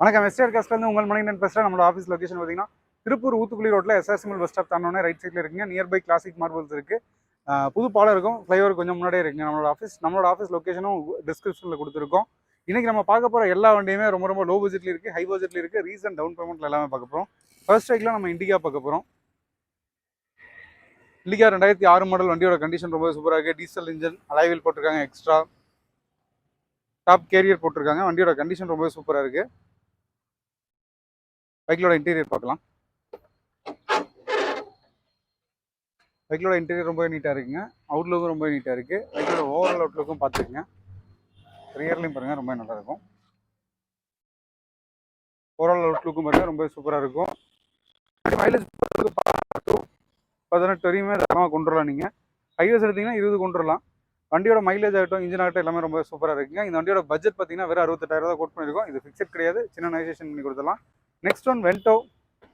வணக்கம். எஸ்டேட் கேஸ்ட்லேருந்து உங்கள் மணிகண்டன் பேசுகிறேன் நம்மளோட ஆஃபீஸ் லொக்கேஷன் பார்த்தீங்கன்னா திருப்பூர் ஊத்துக்குழி ரோட்டில் எஸ்எஸ்எம்எல் பஸ் ஸ்டாப் தாண்டோன்னே ரைட் சைடில் இருக்குங்க. நியர்பை கிளாசிக் மார்பிள்ஸ் இருக்குது புது பாலம் இருக்கும். ஃப்ளைஓவர் கொஞ்சம் முன்னாடியே இருக்குங்க. நம்மளோட ஆஃபீஸ் நம்மளோட ஆஃபீஸ் லொக்கேஷனும் டிஸ்கிரிப்ஷனில் கொடுத்துருக்கோம். இன்றைக்கி நம்ம பார்க்க போகிற எல்லா வண்டியுமே ரொம்ப ரொம்ப லோ பட்ஜெட்ல இருக்குது ஹை பட்ஜெட்ல இருக்குது ரீசன் டவுன் பேமெண்ட்டில் எல்லாமே பார்க்க போகிறோம் ஃபர்ஸ்ட் ஸ்ட்ரைக்கில் நம்ம இண்டிகா பார்க்க போகிறோம் இண்டிகா ரெண்டாயிரத்தி ஆறு மாடல் வண்டியோட கண்டிஷன் ரொம்ப சூப்பராக இருக்குது டீசல் இன்ஜின் அலைவில் போட்டிருக்காங்க எக்ஸ்ட்ரா டாப் கேரியர் போட்டிருக்காங்க. வண்டியோட கண்டிஷன் ரொம்ப சூப்பராக இருக்குது பைக்கிலோட இன்டீரியர் பார்க்கலாம். பைக்கிலோட இன்டீரியர் ரொம்ப நீட்டாக இருக்குங்க. அவுட்லுக்கும் ரொம்ப நீட்டாக இருக்குது பைக்கிலோட ஓவரால் அவுட்லுக்கும் பார்த்துக்குங்க. ரியர்லையும் பாருங்கள் ரொம்ப நல்லா இருக்கும் ஓவரால் அவுட்லுக்கும் பாருங்கள் ரொம்ப சூப்பராக இருக்கும். மைலேஜ் பதினெட்டு வரையுமே தரமாக கொண்டு வரலாம் நீங்கள் ஹைவேஸ் எடுத்தீங்கன்னா இருபது கொண்டு வரலாம் வண்டியோட மைலேஜ் ஆகட்டும் இன்ஜின் ஆகட்டும் எல்லாமே ரொம்ப சூப்பராக இருக்குங்க. இந்த வண்டியோட பட்ஜெட் பார்த்தீங்கன்னா வெறும் அறுபத்தெட்டாயிரம் தான் கோட் பண்ணியிருக்கோம். இது ஃபிக்ஸட் கிடையாது. சின்ன நைசேஷன் பண்ணி கொடுத்துடலாம். Next one Vento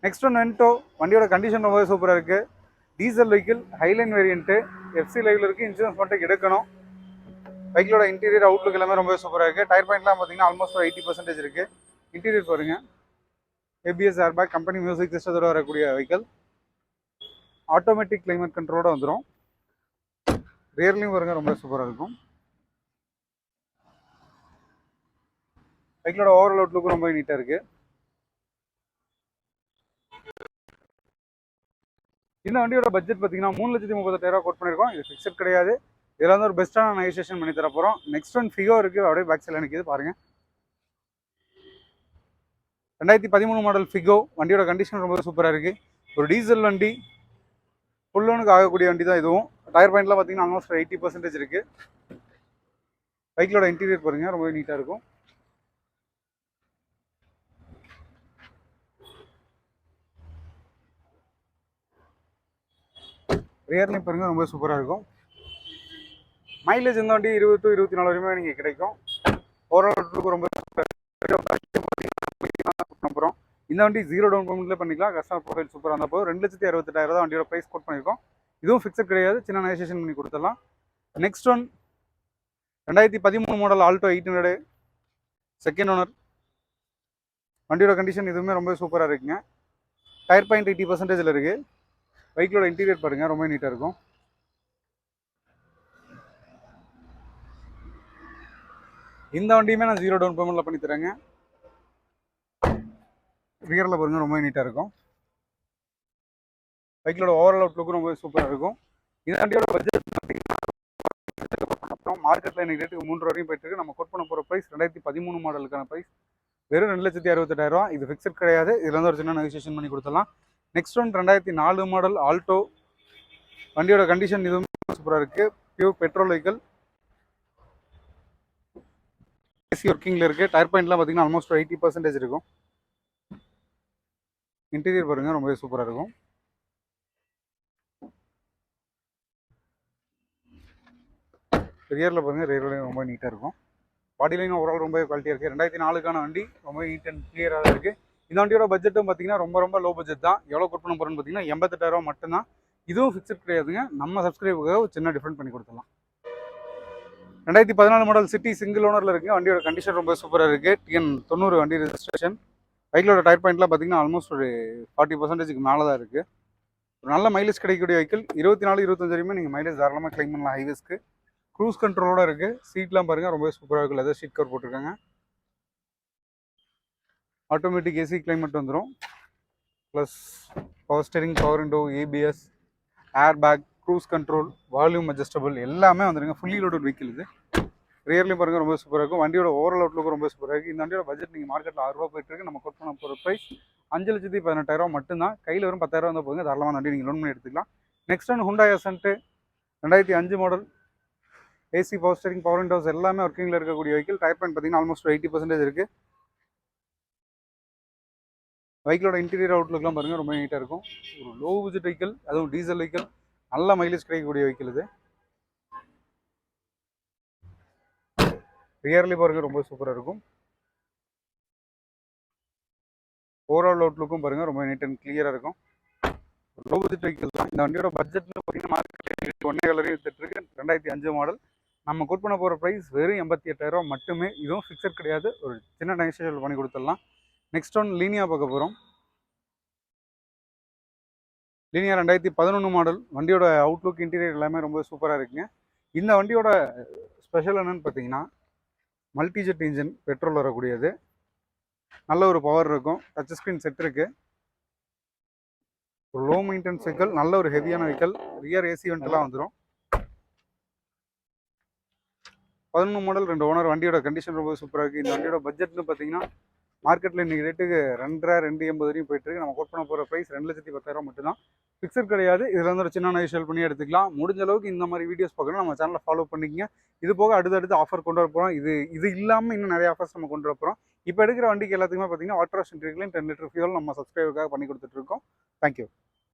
next one Vento வண்டியோட கண்டிஷன் ரொம்பவே சூப்பராக இருக்குது diesel vehicle Highline variant FC லைவில் இருக்குது இன்சூரன்ஸ் மட்டும் எடுக்கணும். பைக்கிலோட இன்டீரியர் அவுட்லுக் எல்லாமே ரொம்ப சூப்பராக இருக்குது டயர் பாயிண்ட்லாம் பார்த்தீங்கன்னா ஆல்மோஸ்ட் ஒரு எயிட்டி பர்சன்டேஜ் இருக்குது இன்டீரியர் பாருங்க. ஏபிஎஸ் ஏர்பேக் கம்பெனி மியூசிக் சிஸ்டத்தோட வரக்கூடிய வெஹிக்கிள் ஆட்டோமேட்டிக் கிளைமேட் கண்ட்ரோலோட வந்துடும் ரியர்லையும் பாருங்க ரொம்ப சூப்பராக இருக்கும். பைக்கிலோட ஓவரால் அவுட்லுக்கும் ரொம்ப நீட்டாக இருக்குது இந்த வண்டியோட பட்ஜெட் பார்த்தீங்கன்னா மூணு லட்சத்தி முப்பத்தெட்டாயிரம் கோட் பண்ணியிருக்கோம் இது ஃபிக்ஸட் கிடையாது. இதில் வந்து ஒரு பெஸ்ட்டான நெகோசியேஷன் பண்ணி தர போகிறோம் நெக்ஸ்ட் ஒன் ஃபிகோ இருக்குது அப்படியே பேக் சைடில் நிற்கிது பாருங்கள் ரெண்டாயிரத்தி பதிமூணு மாடல் ஃபிகோ வண்டியோட கண்டிஷன் ரொம்ப சூப்பராக இருக்குது ஒரு டீசல் வண்டி. ஃபுல் லோனுக்கு ஆகக்கூடிய வண்டி தான் இதுவும். டயர் பாயிண்ட்லாம் பார்த்தீங்கன்னா ஆல்மோஸ்ட் எயிட்டி பர்சன்டேஜ் இருக்குது பைக்கிலோட இன்டீரியர் பாருங்கள் ரொம்ப நீட்டாக இருக்கும். ரியர்லையும் பாருங்கள் ரொம்ப சூப்பராக இருக்கும். மைலேஜ் இந்த வண்டி இருபது டு இருபத்தி நாலு வரையுமே நீங்கள் கிடைக்கும். ஓரளவுக்கு ரொம்ப அப்புறம் இந்த வண்டி ஜீரோ டவுன் பேமெண்ட்ல பண்ணிக்கலாம். கஸ்டமர் ப்ரொஃபைல் சூப்பராக இருந்தால் போதும். ரெண்டு லட்சத்தி அறுபத்தெட்டாயிரம் தான் வண்டியோட ப்ரைஸ் கோட் பண்ணியிருக்கோம். இதுவும் ஃபிக்ஸட் கிடையாது. சின்ன நெகோசியேஷன் பண்ணி கொடுத்துடலாம். நெக்ஸ்ட் ஒன் ரெண்டாயிரத்தி பதிமூணு model Alto eight hundred second owner வண்டியோட கண்டிஷன் இதுவுமே ரொம்ப சூப்பராக இருக்குங்க. டயர் பாயிண்ட் எயிட்டி பர்சன்டேஜில் இருக்குது பைக்கிலோட இன்டீரியர் பாருங்க ரொம்ப நீட்டாக இருக்கும். இந்த வண்டியுமே நான் ஜீரோ டவுன் பேமெண்ட்ல பண்ணி தரேங்க. ரியரில் பாருங்க ரொம்ப நீட்டாக இருக்கும். பைக்கிலோட ஓவரால் அவுட்லுக்கும் ரொம்ப சூப்பராக இருக்கும். இந்த வண்டியோட பட்ஜெட் அப்புறம் மார்க்கெட்டில் இன்னைக்கு ரேட்டுக்கு மூன்று வரையும் போயிட்டு இருக்கு. நம்ம கோட் பண்ண போகிற ப்ரைஸ் ரெண்டாயிரத்தி பதிமூணு மாடலுக்கான ப்ரைஸ் வெறும் ரெண்டு லட்சத்தி அறுபத்தெட்டாயிரம் இது ஃபிக்ஸட் கிடையாது. இதுல இருந்து ஒரு சின்ன நெகோசியேஷன் பண்ணி கொடுத்தலாம் நெக்ஸ்ட் ஒன் ரெண்டாயிரத்தி நாலு மாடல் ஆல்டோ வண்டியோட கண்டிஷன் இதுவும் சூப்பராக இருக்குது பியூர் பெட்ரோல் வெஹிக்கல் ஏசி ஒர்க்கிங்கில் இருக்குது டயர் பாயிண்ட்லாம் பார்த்தீங்கன்னா ஆல்மோஸ்ட் எயிட்டி பர்சன்டேஜ் இருக்கும். இன்டீரியர் பாருங்கள் ரொம்பவே சூப்பராக இருக்கும். ரியரில் பாருங்கள் ரியர்லையும் ரொம்ப நீட்டாக இருக்கும். பாடிலையும் ஓவரால் ரொம்ப குவாலிட்டியாக இருக்குது ரெண்டாயிரத்தி நாலுக்கான வண்டி ரொம்ப நீட் அண்ட் கிளியராக இருக்குது இந்த வண்டியோட பட்ஜெட்டும் பார்த்தீங்கன்னா ரொம்ப ரொம்ப லோ பட்ஜெட் தான். எவ்வளோ கோட் பண்ண போகிறோன்னு பார்த்தீங்கன்னா எண்பத்தெட்டாயிரம் மட்டும்தான். இதுவும் ஃபிக்ஸட் கிடையாதுங்க. நம்ம சப்ஸ்கிரைபுக்காக சின்ன டிஃப்ரெண்ட் பண்ணி கொடுத்துடலாம். ரெண்டாயிரத்தி பதினாலு மாடல் சிட்டி சிங்கிள் ஓனரில் இருக்குது வண்டியோட கண்டிஷன் ரொம்ப சூப்பராக இருக்குது டிஎன் தொண்ணூறு வண்டி ரெஜிஸ்ட்ரேஷன் பைக்கிலோட டயர் பாயிண்ட்லாம் பார்த்தீங்கன்னா ஆல்மோஸ்ட் ஒரு ஃபார்ட்டி பர்சன்டேஜுக்கு மேலே தான் இருக்குது ஒரு நல்ல மைலேஜ் கிடைக்கக்கூடிய வெஹிக்கிள் இருபத்தி நாலு இருபத்தஞ்சு வரையுமே நீங்கள் மைலேஜ் தாராளமாக கிளைம் பண்ணலாம். ஹைவேஸ்க்கு க்ரூஸ் கண்ட்ரோலோட இருக்குது சீட்லாம் பாருங்கள் ரொம்ப சூப்பராக இருக்குது லெதர் ஷீட் கவர் போட்டிருக்காங்க. ஆட்டோமேட்டிக் ஏசி கிளைமேட் வந்துடும் plus power steering power window ABS air bag cruise control volume adjustable எல்லாமே வந்துடுங்க ஃபுல்லி லோடட் வெஹிக்கிள் இது. ரியர்லையும் பாருங்க ரொம்ப சூப்பராக இருக்கும். வண்டியோட ஓவரால் அவுட்லுக்கு ரொம்ப சூப்பராக இருக்குது இந்த வண்டியோட பட்ஜெட் நீங்கள் மார்க்கெட்டில் ஆறுரூவா போயிட்டுருக்கு நம்ம கோட் பண்ண போகிற ப்ரைஸ் அஞ்சு லட்சத்தி பதினெட்டாயிரம் மட்டும்தான். கையில் வரும் பத்தாயிரம் வந்தால் போதுங்க. தாராளமாக வண்டி நீங்கள் லோன் பண்ணி எடுத்துக்கலாம். நெக்ஸ்ட் ஒன் ஹுண்டாய் அசன்ட்டு ரெண்டாயிரத்தி அஞ்சு model AC power steering power windows எல்லாமே ஒர்க்கிங்கில் இருக்கக்கூடிய வெஹிக்கிள் டயர் பாயிண்ட் பார்த்தீங்கன்னா ஆல்மோஸ்ட் எயிட்டி பர்சன்டேஜ் இருக்குது பைக்கிலோட இன்டீரியர் அவுட்லுக்லாம் பாருங்கள் ரொம்ப நீட்டாக இருக்கும். ஒரு லோ பட்ஜெட் வெஹிக்கிள் அதுவும் டீசல் வெஹிக்கிள் நல்ல மைலேஜ் கிடைக்கக்கூடிய வெஹிக்கிள் இது. ரியர்லி பாருங்க ரொம்ப சூப்பராக இருக்கும். ஓவரால் அவுட்லுக்கும் பாருங்க ரொம்ப நீட் அண்ட் கிளியராக இருக்கும். லோ பட்ஜெட் வெஹிக்கிள் தான். இந்த வண்டியோட பட்ஜெட்டில் பார்த்தீங்கன்னா மார்க்கெட் ஒன்றே கலரையும் எடுத்துகிட்டு இருக்கு. ரெண்டாயிரத்தி அஞ்சு மாடல் நம்ம கோட் பண்ண போகிற ப்ரைஸ் வெறும் எண்பத்தி எட்டாயிரம் மட்டுமே. இதுவும் ஃபிக்ஸட் கிடையாது. ஒரு சின்ன நெகோசியேஷன் பண்ணி கொடுத்துடலாம். நெக்ஸ்ட் ஒன் லீனியா பார்க்க போகிறோம் லீனியா ரெண்டாயிரத்தி பதினொன்று மாடல் வண்டியோட அவுட்லுக் இன்டீரியர் எல்லாமே ரொம்ப சூப்பராக இருக்குங்க. இந்த வண்டியோட ஸ்பெஷல் என்னன்னு பார்த்தீங்கன்னா மல்டிஜெட் இன்ஜின் பெட்ரோல் வரக்கூடியது. நல்ல ஒரு பவர் இருக்கும். டச் ஸ்க்ரீன் செட் இருக்கு. ஒரு லோ மெயின்டெனன்ஸ் வெஹிக்கல் நல்ல ஒரு ஹெவியான வெஹிக்கல் ரியர் ஏசி வெண்ட்லாம் வந்துடும் பதினொன்று மாடல் ரெண்டு ஓனர் வண்டியோட கண்டிஷன் ரொம்ப சூப்பராக இருக்குது இந்த வண்டியோட பட்ஜெட்னு பார்த்தீங்கன்னா மார்க்கெட்டில் இன்றைக்கி ரேட்டுக்கு ரெண்டரை ரெண்டு எண்பது வரையும் போயிட்டுருக்கு நம்ம கோட் பண்ண போகிற ப்ரைஸ் ரெண்டு லட்சத்தி பத்தாயிரம் மட்டும்தான். ஃபிக்ஸட் கிடையாது. இதில் வந்து ஒரு சின்ன விஷயம் பண்ணி எடுத்துக்கலாம். முடிஞ்ச அளவுக்கு இந்த மாதிரி வீடியோஸ் பார்க்கணும் நம்ம சேனலை ஃபாலோ பண்ணிக்கங்க. இது போக அடுத்தடுத்து ஆஃபர் கொண்டு வர போகிறோம் இது இது இல்லாமல் இன்னும் நிறைய ஆஃபர்ஸ் நம்ம கொண்டு வர போகிறோம் இப்போ எடுக்கிற வண்டிக்கு எல்லாத்துக்குமே பார்த்தீங்கன்னா water wash ten litre fuel நம்ம சப்ஸ்கிரைபருக்காக பண்ணி கொடுத்துட்ருக்கோம் தேங்க்யூ